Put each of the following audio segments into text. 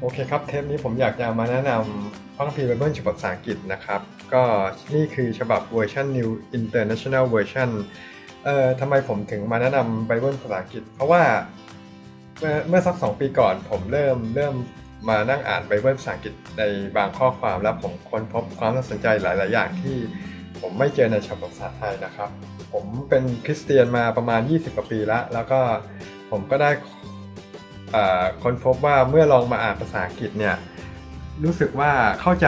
โอเคครับ เทปนี้ผมอยากจะมาแนะนำพระคัมภีร์ไบเบิลฉบับภาษาอังกฤษนะครับ ก็นี่คือฉบับเวอร์ชัน New International Version เอ่อทำไมผมถึงมาแนะนำไบเบิลภาษาอังกฤษ เพราะว่าเมื่อเมื่อสักสองปีก่อนผมเริ่มเริ่มมานั่งอ่านไบเบิลภาษาอังกฤษในบางข้อความแล้วผมค้นพบความน่าสนใจหลาย ๆ อย่างที่ผมไม่เจอในฉบับภาษาไทยนะครับ ผมเป็นคริสเตียนมาประมาณ 20 กว่าปีแล้ว แล้วก็ผมก็ได้ ค้นพบว่าเมื่อลองมาอ่านภาษาอังกฤษเนี่ยรู้สึกว่าเข้าใจ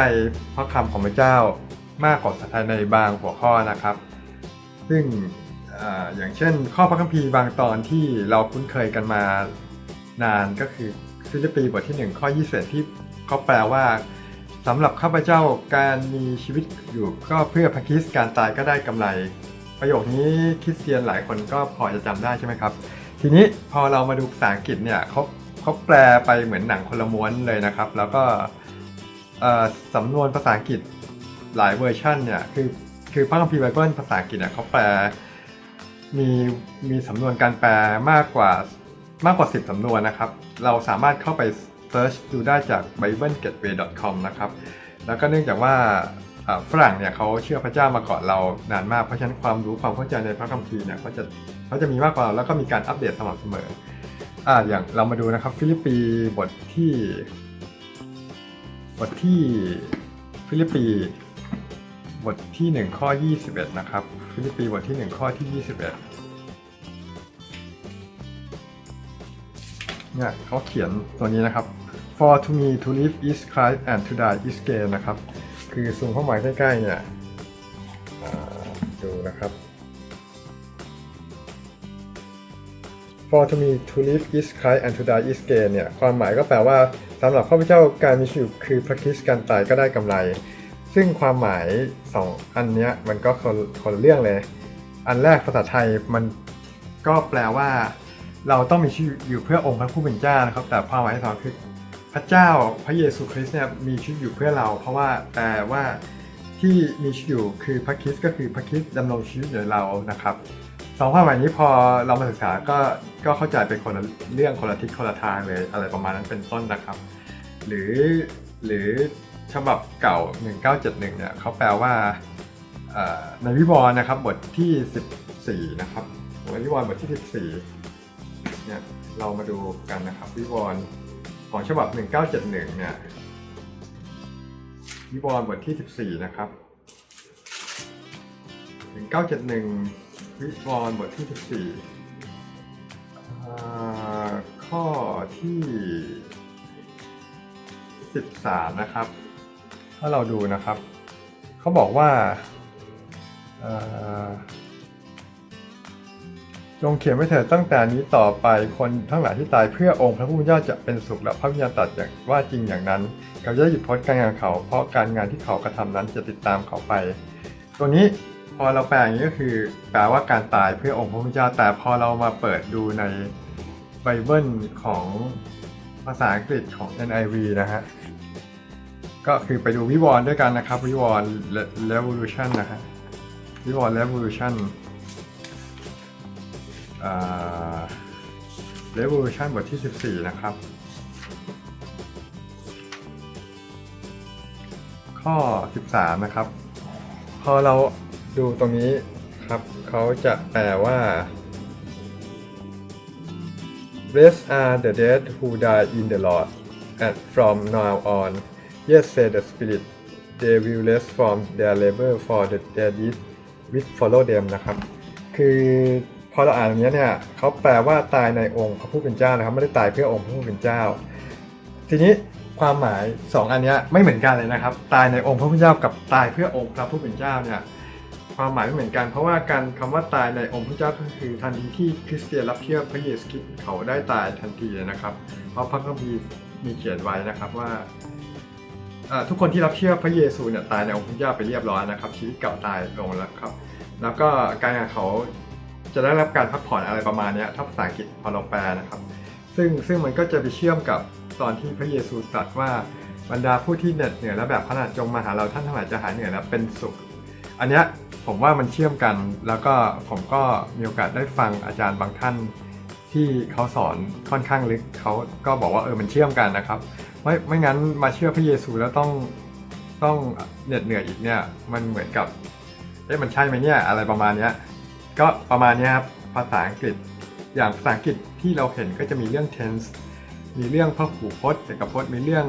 พระคำของพระเจ้ามากกว่าภาษาไทยในบางหัวข้อนะครับ ซึ่งออย่างเช่น ข้อพระคัมภีร์บางตอนที่เราคุ้นเคยกันมานานก็คือฟิลิปปีบทที่ 1 ข้อ21ที่เขาแปลว่าสำหรับข้าพเจ้าการมีชีวิตอยู่ก็เพื่อพระคิสการตายก็ได้กำไร ประโยคนี้คริสเตียนหลายคนก็พอจะจำได้ใช่ไหมครับ ทีนี้พอเรามาดูภาษาอังกฤษเนี่ยเขาเขาแปลไปเหมือนหนังคนละม้วนเลยนะครับ แล้วก็สำนวนภาษาอังกฤษหลายเวอร์ชันเนี่ยคือคือพระคัมภีร์ไบเบิลภาษาอังกฤษเนี่ยเขาแปลมีมีสำนวนการแปลมากกว่ามากกว่า 10 สำนวนนะครับ เราสามารถเข้าไปเซิร์ชดูได้จาก biblegateway.com นะครับ แล้วก็เนื่องจากว่า ฝรั่งเนี่ยเขาเชื่อพระเจ้ามาก่อนเรานานมากเพราะฉะนั้นความรู้ความเข้าใจในพระคัมภีร์เนี่ยเขาจะเขาจะมีมากกว่าเราแล้วก็มีการอัปเดตสม่ำเสมออ่าอย่างเรามาดูนะครับฟิลิปปีบทที่ บทที่ฟิลิปปีบทที่ 1 ข้อ 21 นะครับ ฟิลิปปีบทที่ 1 ข้อที่ 21เนี่ยเขาเขียนตัวนี้นะครับ for to me to live is Christ and to die is gain นะครับ คือซูมเข้ามาใกล้ๆเนี่ยดูนะครับ for to me to live is Christ and to die is gain เนี่ย ความหมายก็แปลว่าสำหรับข้าพเจ้าการมีชีวิตคือพระคริสต์การตายก็ได้กำไร ซึ่งความหมายสองอันเนี้ยมันก็คนคนเรื่องเลย อันแรกภาษาไทยมันก็แปลว่า เราต้องมีชีวิตอยู่เพื่อองค์พระผู้เป็นเจ้านะครับ แต่ความหมายที่สองคือ พระเจ้าพระเยซูคริสต์เนี่ยมีชีวิตอยู่เพื่อเรา เพราะว่าแปลว่าที่มีชีวิตอยู่คือพระคริสต์ก็คือพระคริสต์ดำรงชีวิตอยู่ในเรานะครับสองความหมายนี้พอเรามาศึกษาก็ก็เข้าใจเป็นคนเรื่องคนละทิศคนละทางเลยอะไรประมาณนั้นเป็นต้นนะครับ หรือหรือฉบับเก่า 1971เนี่ยเขาแปลว่าในวิวรณ์นะครับบทที่ 14 นะครับในวิวรณ์บทที่ 14เนี่ยเรามาดูกันนะครับวิวรณ์ ของฉบับ 1971 เนี่ยวิวรณ์บทที่ 14 นะครับ 1971วิวรณ์บทที่ 14อ่ข้อที่ 13 นะครับ ถ้าเราดูนะครับ เขาบอกว่า เอ่อจงเขียนไว้เถิดตั้งแต่นี้ต่อไปคนทั้งหลายที่ตายเพื่อองค์พระผู้เป็นเจ้าจะเป็นสุขและพระวิญญาณตรัดอย่างว่าจริงอย่างนั้น เขาจะหยุดพ้นการงานเขา เพราะการงานที่เขากระทำนั้นจะติดตามเขาไป ตัวนี้พอเราแปลอย่างนี้ก็คือแปลว่าการตายเพื่อองค์พระผู้เป็นเจ้าแต่พอเรามาเปิดดูในไบเบิลของภาษาอังกฤษของ NIV นะฮะก็คือไปดูวิวรณ์ด้วยกันนะครับวิวรณ์ Revolution นะฮะวิวรณ์ Revolution Revolution บทที่ 14 นะครับ ข้อ 13 นะครับ พอเราดูตรงนี้ครับเขาจะแปลว่า Blessed are the dead who die in the Lord and from now on yes say the Spirit they will rest from their labor for the their deed which follow them นะครับ คือ พอเราอ่านอย่างนี้เนี่ยเขาแปลว่าตายในองค์พระผู้เป็นเจ้านะครับ ไม่ได้ตายเพื่อองค์พระผู้เป็นเจ้า ทีนี้ความหมาย 2 อันนี้ไม่เหมือนกันเลยนะครับ ตายในองค์พระผู้เป็นเจ้ากับตายเพื่อองค์พระผู้เป็นเจ้าเนี่ยความหมายไม่เหมือนกันเพราะว่าการคำว่าตายในองค์พระเจ้าก็คือทันทีที่คริสเตียนรับเชื่อพระเยซูคริสต์เขาได้ตายทันทีเลยนะครับ เพราะพระคัมภีร์มีเขียนไว้นะครับว่าทุกคนที่รับเชื่อพระเยซูเนี่ยตายในองค์พระเจ้าไปเรียบร้อยนะครับชีวิตเก่าตายลงแล้วครับ แล้วก็การเขา จะได้รับการพักผ่อนอะไรประมาณนี้ถ้าภาษาอังกฤษพอเราแปลนะครับ ซึ่งซึ่งมันก็จะไปเชื่อมกับตอนที่พระเยซูตรัสว่าบรรดาผู้ที่เหน็ดเหนื่อยและแบบขนาดจงมาหาเราท่านทั้งหลายจะหายเหนื่อยและเป็นสุข อันนี้ผมว่ามันเชื่อมกันแล้วก็ผมก็มีโอกาสได้ฟังอาจารย์บางท่านที่เขาสอนค่อนข้างลึกเขาก็บอกว่าเออมันเชื่อมกันนะครับ ไม่ไม่งั้นมาเชื่อพระเยซูแล้วต้องต้องเหน็ดเหนื่อยอีกเนี่ยมันเหมือนกับเอ๊ะมันใช่ไหมเนี่ยอะไรประมาณเนี้ย ก็ประมาณนี้ครับภาษาอังกฤษอย่างภาษาอังกฤษที่เราเห็นก็จะมีเรื่อง tense มีเรื่องพหูพจน์เอกพจน์มีเรื่อง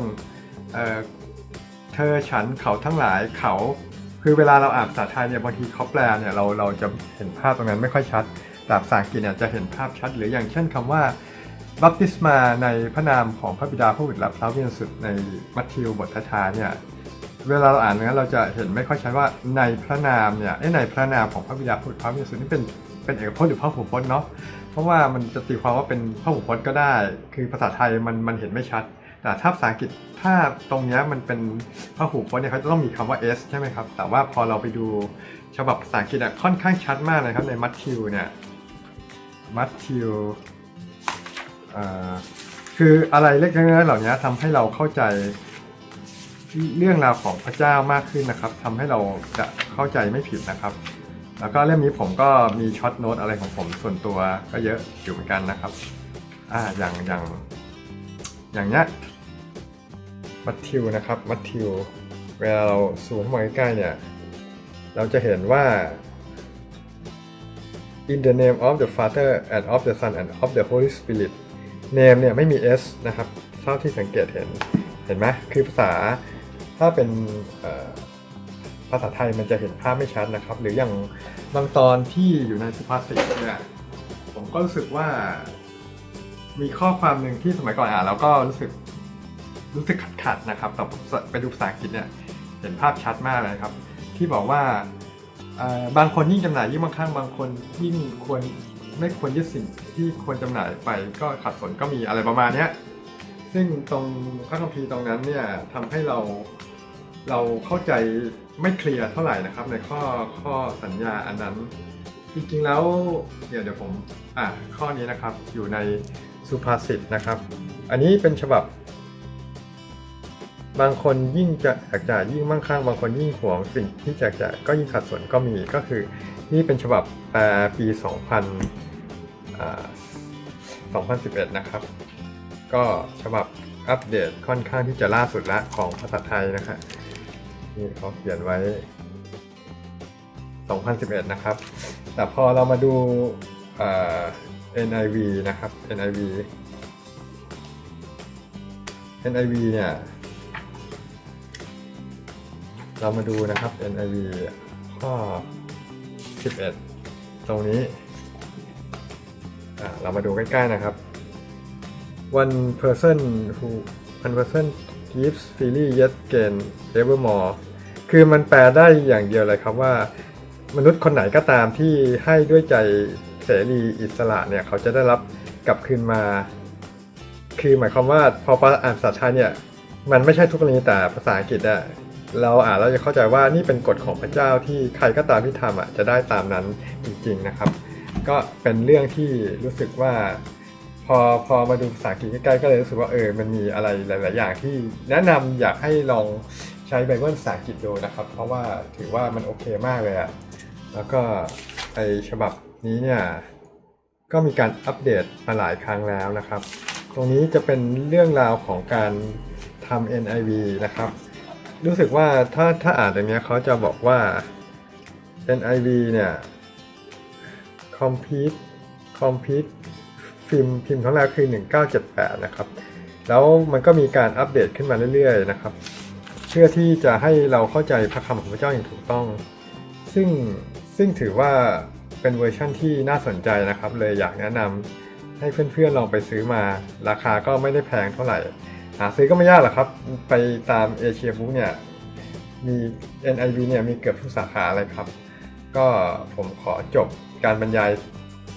เออเธอฉันเขาทั้งหลายเขา คือเวลาเราอ่านภาษาไทยเนี่ยบางทีเขาแปลเนี่ยเราเราจะเห็นภาพตรงนั้นไม่ค่อยชัด แต่ภาษาอังกฤษเนี่ยจะเห็นภาพชัด หรืออย่างเช่นคำว่าบัพติศมาในพระนามของพระบิดาผู้บุตรและพระวิญญาณสุดในมัทธิวบทท้ายเนี่ย เวลาเราอ่านนั้นเราจะเห็นไม่ค่อยชัดว่าในพระนามเนี่ยในพระนามของพระบิดาผู้บุตรพระวิญญาณสุนี่เป็นเป็นเอกพจน์หรือพระหูพจน์เนาะเพราะว่ามันจะตีความว่าเป็นพระหูพจน์ก็ได้ คือภาษาไทยมันมันเห็นไม่ชัด แต่ถ้าภาษาอังกฤษถ้าตรงเนี้ยมันเป็นพระหูพจน์เนี่ยเขาจะต้องมีคำว่า s ใช่ไหมครับ แต่ว่าพอเราไปดูฉบับภาษาอังกฤษอะค่อนข้างชัดมากเลยครับในมัทธิวเนี่ยมัทธิวคืออะไรเล็กๆน้อยๆเหล่านี้ทำให้เราเข้าใจ เรื่องราวของพระเจ้ามากขึ้นนะครับทำให้เราจะเข้าใจไม่ผิดนะครับ แล้วก็เล่มนี้ผมก็มีช็อตโน้ตอะไรของผมส่วนตัวก็เยอะอยู่เหมือนกันนะครับ อ่าอย่างอย่างอย่างเนี้ยมัทธิวนะครับมัทธิวเวลาเราซูมเข้ามาใกล้ๆเนี่ยเราจะเห็นว่า in the name of the Father and of the Son and of the Holy Spirit name เนี่ยไม่มี s นะครับเท่าที่สังเกตเห็นเห็นไหมคือภาษา ถ้าเป็นภาษาไทยมันจะเห็นภาพไม่ชัดนะครับ หรืออย่างบางตอนที่อยู่ในสุภาษิตเนี่ยผมก็รู้สึกว่า มีข้อความหนึ่งที่สมัยก่อนอ่านแล้วก็รู้สึกรู้สึกขัดๆนะครับแต่ไปดูภาษาอังกฤษเนี่ยเห็นภาพชัดมากเลยครับ ที่บอกว่าบางคนยิ่งจำหน่ายยิ่งบางครั้งบางคนยิ่งควรไม่ควรยึดสิ่งที่ควรจำหน่ายไปก็ขัดสนก็มีอะไรประมาณนี้ซึ่งตรงพระคัมภีร์ตรงนั้นเนี่ยทำให้เรา เราเข้าใจไม่เคลียร์เท่าไหร่นะครับ ในข้อข้อสัญญาอันนั้น จริงๆแล้วเดี๋ยวเดี๋ยวผมอะข้อนี้นะครับอยู่ในสุภาษิตนะครับ อันนี้เป็นฉบับ บางคนยิ่งจะอยากจะยิ่งมั่งคั่งบางคนยิ่งหวงสิ่งที่จะจะก็ยิ่งขัดสนก็มีก็คือ นี่เป็นฉบับแปลปี 2000อ่า2011 นะครับ ก็ฉบับอัปเดตค่อนข้างที่จะล่าสุดละของภาษาไทยนะครับ นี่เขาเขียนไว้ 2011 นะครับ แต่พอเรามาดูเอ่อ NIV นะครับ NIV NIV เนี่ย เรามาดูนะครับ NIV ข้อ 11 ตรงนี้ เรามาดูใกล้ ๆ นะครับ one person who one person gives freely yet gain evermore คือมันแปลได้อย่างเดียวเลยครับว่า มนุษย์คนไหนก็ตามที่ให้ด้วยใจเสรีอิสระเนี่ยเขาจะได้รับกลับคืนมา คือหมายความว่าพออ่านภาษาไทยเนี่ยมันไม่ใช่ทุกกรณีแต่ภาษาอังกฤษอะเราอ่านเราจะเข้าใจว่านี่เป็นกฎของพระเจ้าที่ใครก็ตามที่ทำอะจะได้ตามนั้นจริงๆนะครับ ก็เป็นเรื่องที่รู้สึกว่า อพอมาดูภาษาอังกฤษใกล้ๆก็เลยรู้สึกว่าเออมันมีอะไรหลาย ๆ อย่างที่แนะนำอยากให้ลองใช้ไบเบิลภาษาอังกฤษดูนะครับ เพราะว่าถือว่ามันโอเคมากเลยอะแล้วก็ไอฉบับนี้เนี่ยก็มีการอัปเดตมาหลายครั้งแล้วนะครับ ตรงนี้จะเป็นเรื่องราวของการทำ NIV นะครับ รู้สึกว่าถ้าถ้าอ่านตรงนี้เขาจะบอกว่า NIV เนี่ย complete complete พิมพ์พิมพ์ครั้งแรกคือ 1978 นะครับ แล้วมันก็มีการอัปเดตขึ้นมาเรื่อยๆนะครับ เพื่อที่จะให้เราเข้าใจพระคำของพระเจ้าอย่างถูกต้อง ซึ่งซึ่งถือว่าเป็นเวอร์ชั่นที่น่าสนใจนะครับ เลยอยากแนะนำให้เพื่อนๆลองไปซื้อมา ราคาก็ไม่ได้แพงเท่าไหร่หาซื้อก็ไม่ยากหรอกครับ ไปตามเอเชียบุ๊กเนี่ยมี NIV เนี่ยมีเกือบทุกสาขาเลยครับ ก็ผมขอจบการบรรยาย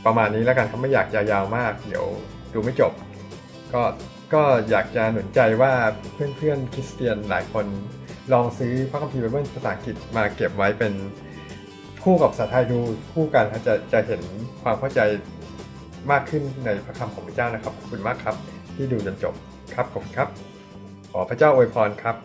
ประมาณนี้แล้วกันครับไม่อยากยาวๆมาก เดี๋ยวดูไม่จบ ก็ก็อยากจะหนุนใจว่าเพื่อนๆคริสเตียนหลายคนลองซื้อพระคัมภีร์ไบเบิลภาษาอังกฤษมาเก็บไว้เป็นคู่กับภาษาไทยดูคู่กันจะจะเห็นความเข้าใจมากขึ้นในพระคำของพระเจ้านะครับขอบคุณมากครับ ที่ดูจนจบครับขอบคุณครับ ขอพระเจ้าอวยพรครับ